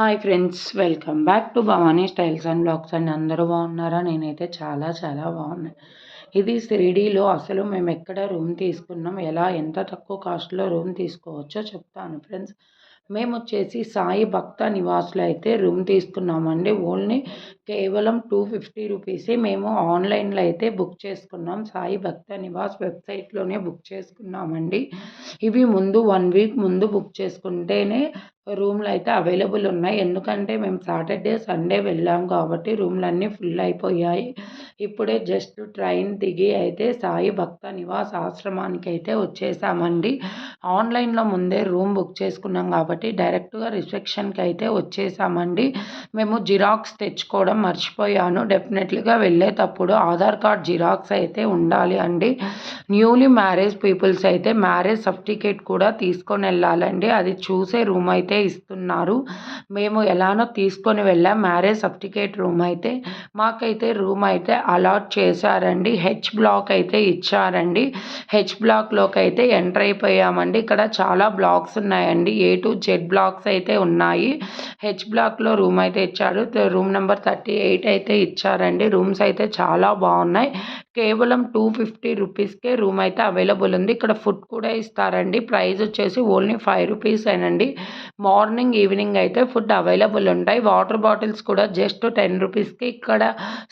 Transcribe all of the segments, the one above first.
Hi friends welcome back to Bhavani styles and vlogs and. అందరూ బాగున్నారా? నేనైతే చాలా చాలా బాగున్నాను ఇది షిరిడీలో అసలు మేము ఎక్కడ రూమ్ తీసుకున్నాం? ఎలా ఎంత తక్కువ కాస్ట్లో రూమ్ తీసుకోవచ్చో చెప్తాను ఫ్రెండ్స్ మేము వచ్చేసి సాయి భక్త నివాస్లో అయితే రూమ్ తీసుకున్నామండి. ఓన్లీ కేవలం టూ ఫిఫ్టీ రూపీసే మేము ఆన్లైన్లో అయితే బుక్ చేసుకున్నాం. సాయి భక్త నివాస్ వెబ్సైట్లోనే బుక్ చేసుకున్నామండి. ఇవి ముందు వన్ వీక్ ముందు బుక్ చేసుకుంటేనే రూమ్లు అయితే అవైలబుల్ ఉన్నాయి. ఎందుకంటే మేము సాటర్డే సండే వెళ్ళాం కాబట్టి రూమ్లు అన్నీ ఫుల్ అయిపోయాయి. ఇప్పుడే జస్ట్ ట్రైన్ దిగి అయితే సాయి భక్త నివాస్ ఆశ్రమానికి అయితే వచ్చేసామండి. ఆన్లైన్లో ముందే రూమ్ బుక్ చేసుకున్నాం కాబట్టి డైరెక్ట్గా రిసెప్షన్కి అయితే వచ్చేసామండి. మేము జిరాక్స్ తెచ్చుకోవడం మర్చిపోయాను. డెఫినెట్లీగా వెళ్ళేటప్పుడు ఆధార్ కార్డ్ జిరాక్స్ అయితే ఉండాలి అండి. న్యూలీ మ్యారేజ్ పీపుల్స్ అయితే మ్యారేజ్ సర్టిఫికేట్ కూడా తీసుకొని వెళ్ళాలండి. అది చూసే రూమ్ అయితే అయితే ఇస్తున్నారు. మేము ఎలానో తీసుకొని వెళ్ళాం. మ్యారేజ్ సర్టిఫికేట్ రూమ్ అయితే మాకైతే రూమ్ అయితే అలాట్ చేశారండి. హెచ్ బ్లాక్ అయితే ఇచ్చారండి. హెచ్ బ్లాక్లోకి అయితే ఎంటర్ అయిపోయామండి. ఇక్కడ చాలా బ్లాక్స్ ఉన్నాయండి. ఏ టు జెడ్ బ్లాక్స్ అయితే ఉన్నాయి. హెచ్ బ్లాక్లో రూమ్ అయితే ఇచ్చారు రూమ్ నెంబర్ థర్టీ ఎయిట్ అయితే ఇచ్చారండి. రూమ్స్ అయితే చాలా బాగున్నాయి. కేవలం టూ ఫిఫ్టీ రూపీస్కే రూమ్ అయితే అవైలబుల్ ఉంది. ఇక్కడ ఫుడ్ కూడా ఇస్తారండి. ప్రైస్ వచ్చేసి ఓన్లీ ఫైవ్ రూపీస్ అయినండి మార్నింగ్ ఈవినింగ్ అయితే ఫుడ్ అవైలబుల్ ఉంటాయి. వాటర్ బాటిల్స్ కూడా జస్ట్ టెన్ రూపీస్కి ఇక్కడ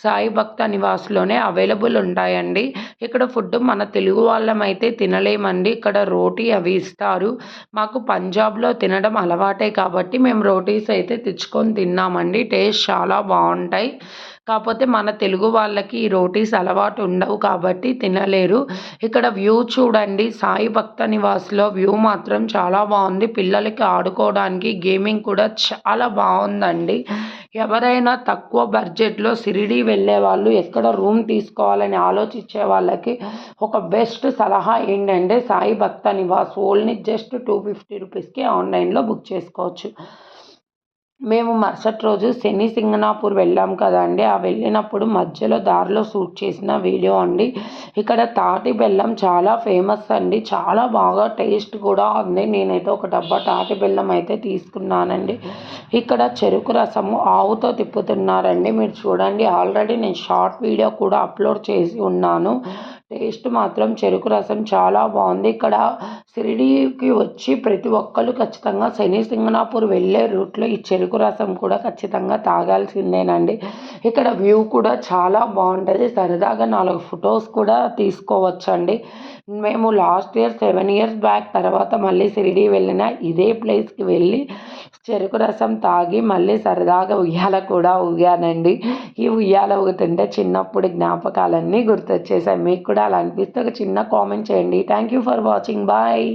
సాయి భక్త నివాస్లోనే అవైలబుల్ ఉంటాయండి. ఇక్కడ ఫుడ్ మన తెలుగు వాళ్ళం అయితే తినలేమండి. ఇక్కడ రోటీ అవి ఇస్తారు. మాకు పంజాబ్లో తినడం అలవాటే కాబట్టి మేము రోటీస్ అయితే తెచ్చుకొని తిన్నామండి. టేస్ట్ చాలా బాగుంటాయి. కాకపోతే మన తెలుగు వాళ్ళకి ఈ రోటీస్ అలవాటు ఉండవు కాబట్టి తినలేరు. ఇక్కడ వ్యూ చూడండి. సాయి భక్త నివాస్లో వ్యూ మాత్రం చాలా బాగుంది. పిల్లలకి ఆడుకోవడానికి గేమింగ్ కూడా చాలా బాగుందండి. ఎవరైనా తక్కువ బడ్జెట్లో సిరిడి వెళ్ళే వాళ్ళు ఎక్కడ రూమ్ తీసుకోవాలని ఆలోచించే వాళ్ళకి ఒక బెస్ట్ సలహా ఏంటంటే Sai Bhakta Nivas only just two fifty రూపీస్కి ఆన్లైన్లో బుక్ చేసుకోవచ్చు. మేము మరుసటి రోజు శని సింగనాపూర్ వెళ్ళాం కదండి. ఆ వెళ్ళినప్పుడు మధ్యలో దారిలో షూట్ చేసిన వీడియో అండి. ఇక్కడ తాటి బెల్లం చాలా ఫేమస్ అండి. చాలా బాగా టేస్ట్ కూడా ఉంది. నేనైతే ఒక డబ్బా తాటి బెల్లం అయితే తీసుకున్నానండి. ఇక్కడ చెరుకు రసము ఆవుతో తిప్పుతున్నారండి. మీరు చూడండి ఆల్రెడీ నేను షార్ట్ వీడియో కూడా అప్లోడ్ చేసి ఉన్నాను. టేస్ట్ మాత్రం చెరుకు రసం చాలా బాగుంది. ఇక్కడ షిరిడీకి వచ్చి ప్రతి ఒక్కళ్ళు ఖచ్చితంగా శని సింగనాపూర్ వెళ్ళే రూట్లో ఈ చెరుకు రసం కూడా ఖచ్చితంగా తాగాల్సిందేనండి. ఇక్కడ వ్యూ కూడా చాలా బాగుంటుంది. సరదాగా నాలుగు ఫొటోస్ కూడా తీసుకోవచ్చండి. మేము last year seven years back తర్వాత మళ్ళీ షిరిడి వెళ్ళిన ఇదే ప్లేస్కి వెళ్ళి చెరుకు రసం తాగి మళ్ళీ సరదాగా ఉయ్యాల కూడా ఊగానండి. ఈ ఉయ్యాల ఊగుతుంటే చిన్నప్పుడు జ్ఞాపకాలన్నీ గుర్తొచ్చేసాయి. మీకు కూడా అలా అనిపిస్తే ఒక చిన్న కామెంట్ చేయండి. Thank you for watching bye